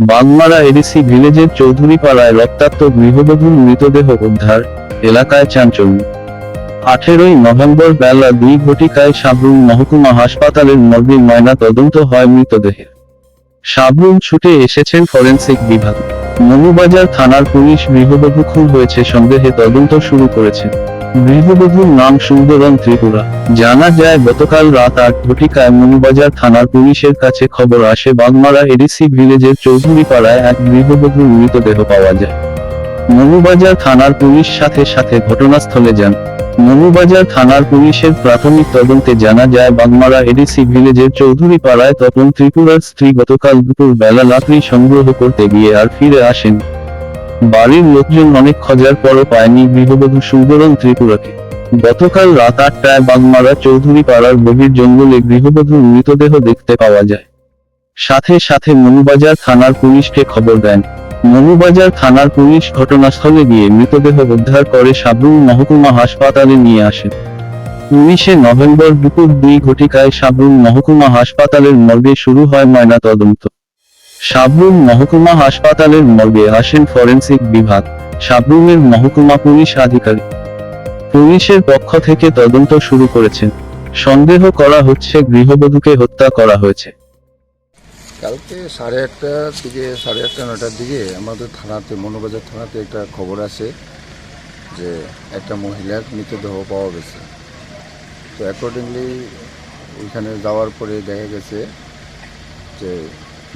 Bagmara ADC ভিলেজের চৌধুরীপাড়ায় রক্তাক্ত গৃহবধূর মৃতদেহ উদ্ধার, এলাকায় চাঞ্চল্য। আঠেরোই নভেম্বর বেলা দুই ঘটিকায় সাবরুম মহকুমা হাসপাতালের মর্গে ময়না তদন্ত হয় মৃতদেহের সাবরুম ছুটে এসেছেন ফরেন্সিক বিভাগ। মনুবাজার থানার পুলিশ গৃহবধূ খুন হয়েছে সন্দেহে তদন্ত শুরু করেছে। গৃহবধূর নাম সুন্দরম ত্রিপুরা। জানা যায়, গতকাল রাত আট ঘটিকায় মনুবাজার থানার পুলিশের কাছে খবর আসে বাগমারা এডিসি ভিলেজের চৌধুরীপাড়ায় এক গৃহবধূর মৃতদেহ পাওয়া যায়। মনুবাজার থানার পুলিশ সাথে সাথে ঘটনাস্থলে যান। মনুবাজার থানার পুলিশের প্রাথমিক তদন্তে জানা যায় বাগমারা এডিসি ভিলেজের চৌধুরীপাড়ায় তপন ত্রিপুরার স্ত্রী গতকাল দুপুর বেলা লাকড়ি সংগ্রহ করতে গিয়ে আর ফিরে আসেন। বাড়ির লোকজন অনেক খোঁজার পরও পায়নি গৃহবধূ সুন্দরম ত্রিপুরাকে। গতকাল রাত আটটায় বাগমারা চৌধুরী পাড়ার গভীর জঙ্গলে গৃহবধূর মৃতদেহ দেখতে পাওয়া যায়। সাথে সাথে মনুবাজার থানার পুলিশকে খবর দেন। মনুবাজার থানার পুলিশ ঘটনাস্থলে গিয়ে মৃতদেহ উদ্ধার করে সাবরুম মহকুমা হাসপাতালে নিয়ে আসে উনিশে নভেম্বর দুপুর দুই ঘটিকায় সাবরুম মহকুমা হাসপাতালের মর্গে শুরু হয় ময়না তদন্ত সাবরুম মহকুমা হাসপাতালের মর্গে আসেন ফরেন্সিক বিভাগ। সাবরুমের মহকুমা পুলিশ আধিকারিক। পুলিশের পক্ষ থেকে তদন্ত শুরু করেছেন। সন্দেহ করা হচ্ছে গৃহবধূকে হত্যা করা হয়েছে। কালকে সাড়ে আটটার দিকে, সাড়ে আটটা, নটার দিকে আমাদের থানাতে, মনোবাজার থানাতে একটা খবর আছে যে একটা মহিলার মৃতদেহ পাওয়া গেছে। তো অ্যাকর্ডিংলি ওইখানে যাওয়ার পরে দেখা গেছে যে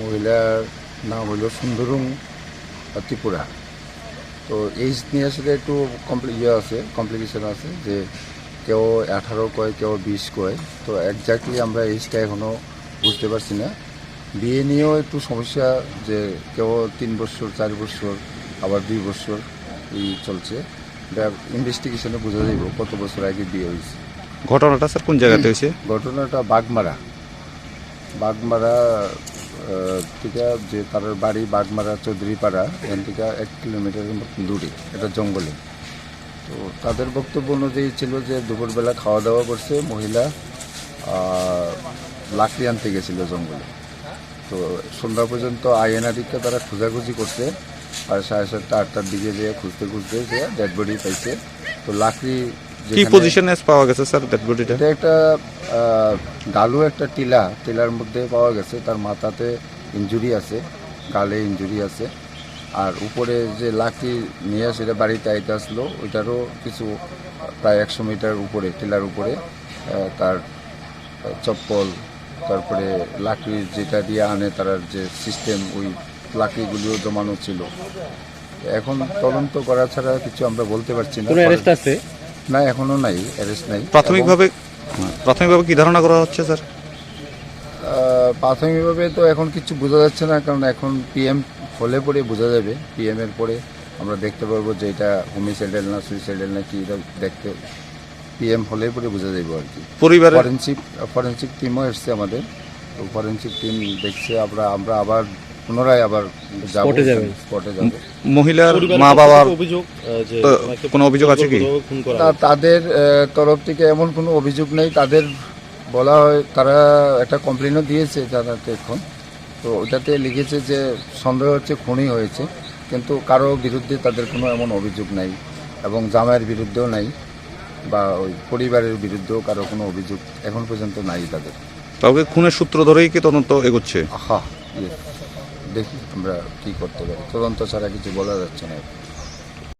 মহিলার নাম হলো সুন্দরুং ত্রিপুরা তো এইজ নিয়ে আসলে একটু কমপ্লি ইয়ে আছে কমপ্লিকেশন আছে যে কেউ আঠারো কয় কেউ বিশ কয়। তো একজাক্টলি আমরা এইজটা এখনও বুঝতে পারছি না। বিয়ে নিয়েও একটু সমস্যা যে কেউ তিন বছর চার বছর আবার দুই বছর এই চলছে। এটা ইনভেস্টিগেশনে বোঝা যাইব কত বছর আগে বিয়ে হয়েছে। ঘটনাটা স্যার কোন জায়গাতে হয়েছে? ঘটনাটা বাগমারা। বাগমারা থেকে যে তার বাড়ি বাগমারা চৌধুরীপাড়া এখান থেকে এক কিলোমিটারের মতো দূরে, এটা জঙ্গলে। তো তাদের বক্তব্য অনুযায়ী ছিল যে দুপুরবেলা খাওয়া দাওয়া করছে মহিলা লাকড়ি আনতে গেছিল জঙ্গলে। তো সন্ধ্যা পর্যন্ত আইএনআরিকে তারা খোঁজাখুঁজি করছে, আর সাড়ে সাতটা, আটটার দিকে যেয়ে খুঁজতে খুঁজতে যে ডেড বডি পাইছে। তো লাকড়ি কি পজিশনে পাওয়া গেছে স্যার ডেড বডিটা এটা একটা গালু একটা টিলা টিলার মধ্যে পাওয়া গেছে তার মাথাতে ইঞ্জুরি আছে গালে ইঞ্জুরি আছে। আর উপরে যে লাকি নিয়ে সেটা বাড়িতে আইতে আসলো ওইটারও কিছু প্রায় একশো মিটার উপরে টিলার উপরে তার চপ্পল তারপরে লাকড়ির যেটা দিয়ে আনে তার যে সিস্টেম ওই লাকড়িগুলিও জমানো ছিল। এখন তদন্ত করা ছাড়া কিছু আমরা বলতে পারছি না। আছে? না এখনও নাই অ্যারেস্ট নাই। প্রাথমিকভাবে প্রাথমিকভাবে কি ধারণা করা হচ্ছে স্যার? প্রাথমিকভাবে তো এখন কিছু বোঝা যাচ্ছে না কারণ এখন পিএম হলে পরে বোঝা যাবে। পিএম এর পরে আমরা দেখতে পারব যে এটা হোমিসাইডাল না সুইসাইডাল না কি এটা দেখতে পিএম হলে পরে বোঝা যাবে আর কি। পরিবার ফরেন্সিক ফরেন্সিক টিমও এসছে আমাদের। তো ফরেন্সিক টিম দেখছে আমরা আমরা আবার পুনরায় আবার যাব Spot এ স্পটে যাবে। মহিলার মা বাবার অভিযোগ আহ, যে তো ওনাকে কোনো অভিযোগ আছে কি? জোরপূর্বক খুন করা তা তাদের আহ, তরফ থেকে এমন কোনো অভিযোগ নেই। তাদের বলা হয় তারা একটা কমপ্লেনও দিয়েছে জানাতে এখন। তো ওটাতে লিখেছে যে সন্দেহ হচ্ছে খুনই হয়েছে কিন্তু কারও বিরুদ্ধে তাদের কোনো এমন অভিযোগ নাই এবং জামাইয়ের বিরুদ্ধেও নাই বা ওই পরিবারের বিরুদ্ধেও কারও কোনো অভিযোগ এখন পর্যন্ত নাই তাদের। কাউকে খুনের সূত্র ধরেই কি তদন্ত এগোচ্ছে? আহা ইয়ে দেখি আমরা কি করতে পারি। তদন্ত ছাড়া কিছু বলা যাচ্ছে না।